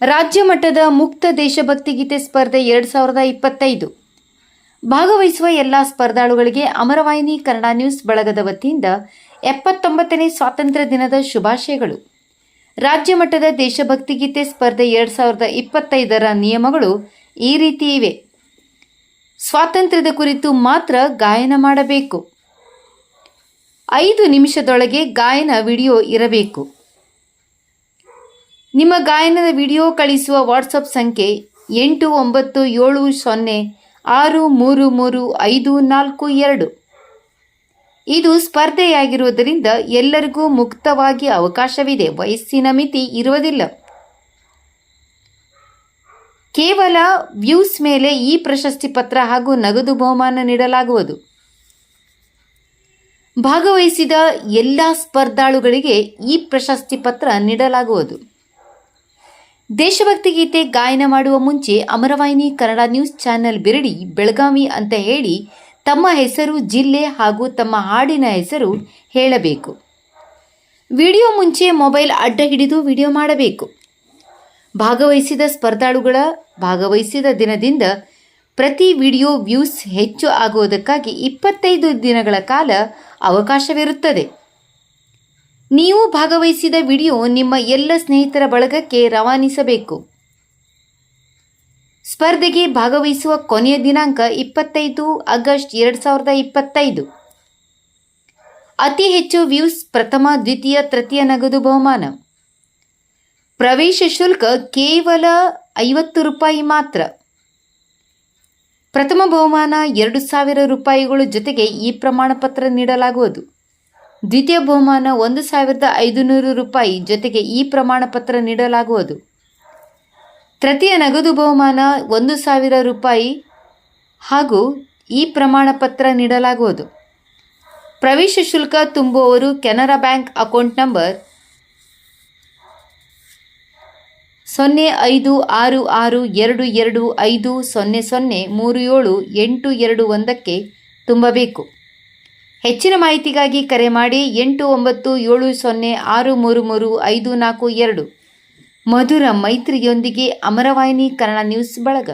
ರಾಜ್ಯ ಮಟ್ಟದ ಮುಕ್ತ ದೇಶಭಕ್ತಿ ಗೀತೆ ಸ್ಪರ್ಧೆ ಎರಡು ಸಾವಿರದ ಇಪ್ಪತ್ತೈದು. ಭಾಗವಹಿಸುವ ಎಲ್ಲ ಸ್ಪರ್ಧಾಳುಗಳಿಗೆ ಅಮರವಾಹಿನಿ ಕನ್ನಡ ನ್ಯೂಸ್ ಬಳಗದ ವತಿಯಿಂದ ಎಪ್ಪತ್ತೊಂಬತ್ತನೇ ಸ್ವಾತಂತ್ರ್ಯ ದಿನದ ಶುಭಾಶಯಗಳು. ರಾಜ್ಯ ಮಟ್ಟದ ದೇಶಭಕ್ತಿ ಗೀತೆ ಸ್ಪರ್ಧೆ ಎರಡು ಸಾವಿರದ ಇಪ್ಪತ್ತೈದರ ನಿಯಮಗಳು ಈ ರೀತಿ ಇವೆ. ಸ್ವಾತಂತ್ರ್ಯದ ಕುರಿತು ಮಾತ್ರ ಗಾಯನ ಮಾಡಬೇಕು. ಐದು ನಿಮಿಷದೊಳಗೆ ಗಾಯನ ವಿಡಿಯೋ ಇರಬೇಕು. ನಿಮ್ಮ ಗಾಯನದ ವಿಡಿಯೋ ಕಳಿಸುವ ವಾಟ್ಸಪ್ ಸಂಖ್ಯೆ ಎಂಟು ಒಂಬತ್ತು ಏಳು ಸೊನ್ನೆ ಆರು ಮೂರು ಮೂರು ಐದು ನಾಲ್ಕು ಎರಡು. ಇದು ಸ್ಪರ್ಧೆಯಾಗಿರುವುದರಿಂದ ಎಲ್ಲರಿಗೂ ಮುಕ್ತವಾಗಿ ಅವಕಾಶವಿದೆ. ವಯಸ್ಸಿನ ಮಿತಿ ಇರುವುದಿಲ್ಲ. ಕೇವಲ ವ್ಯೂಸ್ ಮೇಲೆ ಈ ಪ್ರಶಸ್ತಿ ಪತ್ರ ಹಾಗೂ ನಗದು ಬಹುಮಾನ ನೀಡಲಾಗುವುದು. ಭಾಗವಹಿಸಿದ ಎಲ್ಲ ಸ್ಪರ್ಧಾಳುಗಳಿಗೆ ಈ ಪ್ರಶಸ್ತಿ ಪತ್ರ ನೀಡಲಾಗುವುದು. ದೇಶಭಕ್ತಿ ಗೀತೆ ಗಾಯನ ಮಾಡುವ ಮುಂಚೆ ಅಮರವಾಹಿನಿ ಕನ್ನಡ ನ್ಯೂಸ್ ಚಾನೆಲ್ ಬಿರಡಿ ಬೆಳಗಾವಿ ಅಂತ ಹೇಳಿ ತಮ್ಮ ಹೆಸರು, ಜಿಲ್ಲೆ ಹಾಗೂ ತಮ್ಮ ಹಾಡಿನ ಹೆಸರು ಹೇಳಬೇಕು. ವಿಡಿಯೋ ಮುಂಚೆ ಮೊಬೈಲ್ ಅಡ್ಡ ಹಿಡಿದು ವಿಡಿಯೋ ಮಾಡಬೇಕು. ಭಾಗವಹಿಸಿದ ಸ್ಪರ್ಧಾಳುಗಳ ಭಾಗವಹಿಸಿದ ದಿನದಿಂದ ಪ್ರತಿ ವಿಡಿಯೋ ವ್ಯೂಸ್ ಹೆಚ್ಚು ಆಗುವುದಕ್ಕಾಗಿ ಇಪ್ಪತ್ತೈದು ದಿನಗಳ ಕಾಲ ಅವಕಾಶವಿರುತ್ತದೆ. ನೀವು ಭಾಗವಹಿಸಿದ ವಿಡಿಯೋ ನಿಮ್ಮ ಎಲ್ಲ ಸ್ನೇಹಿತರ ಬಳಗಕ್ಕೆ ರವಾನಿಸಬೇಕು. ಸ್ಪರ್ಧೆಗೆ ಭಾಗವಹಿಸುವ ಕೊನೆಯ ದಿನಾಂಕ ಇಪ್ಪತ್ತೈದು ಆಗಸ್ಟ್ ಎರಡು ಸಾವಿರದ ಇಪ್ಪತ್ತೈದು. ಅತಿ ಹೆಚ್ಚು ವ್ಯೂಸ್ ಪ್ರಥಮ, ದ್ವಿತೀಯ, ತೃತೀಯ ನಗದು ಬಹುಮಾನ. ಪ್ರವೇಶ ಶುಲ್ಕ ಕೇವಲ ಐವತ್ತು ರೂಪಾಯಿ ಮಾತ್ರ. ಪ್ರಥಮ ಬಹುಮಾನ ಎರಡು ಸಾವಿರ ರೂಪಾಯಿಗಳ ಜೊತೆಗೆ ಈ ಪ್ರಮಾಣ ಪತ್ರ ನೀಡಲಾಗುವುದು. ದ್ವಿತೀಯ ಬಹುಮಾನ ಒಂದು ಸಾವಿರದ ಐದುನೂರು ರೂಪಾಯಿ ಜೊತೆಗೆ ಈ ಪ್ರಮಾಣ ಪತ್ರ ನೀಡಲಾಗುವುದು. ತೃತೀಯ ನಗದು ಬಹುಮಾನ ಒಂದು ಸಾವಿರ ರೂಪಾಯಿ ಹಾಗೂ ಈ ಪ್ರಮಾಣ ಪತ್ರ ನೀಡಲಾಗುವುದು. ಪ್ರವೇಶ ಶುಲ್ಕ ತುಂಬುವವರು ಕೆನರಾ ಬ್ಯಾಂಕ್ ಅಕೌಂಟ್ ನಂಬರ್ ಸೊನ್ನೆ ಐದು ಆರು ಆರು ಎರಡು ಎರಡು ಐದು ಸೊನ್ನೆ ಸೊನ್ನೆ ಮೂರು ಏಳು ಎಂಟು ಎರಡು ಒಂದಕ್ಕೆ ತುಂಬಬೇಕು. ಹೆಚ್ಚಿನ ಮಾಹಿತಿಗಾಗಿ ಕರೆ ಮಾಡಿ ಎಂಟು ಒಂಬತ್ತು ಏಳು ಸೊನ್ನೆ ಆರು ಮೂರು ಮೂರು ಐದು ನಾಲ್ಕು ಎರಡು. ಮಧುರ ಮೈತ್ರಿಯೊಂದಿಗೆ ಅಮರವಾಹಿನಿ ಕನ್ನಡ ನ್ಯೂಸ್ ಬಳಗ.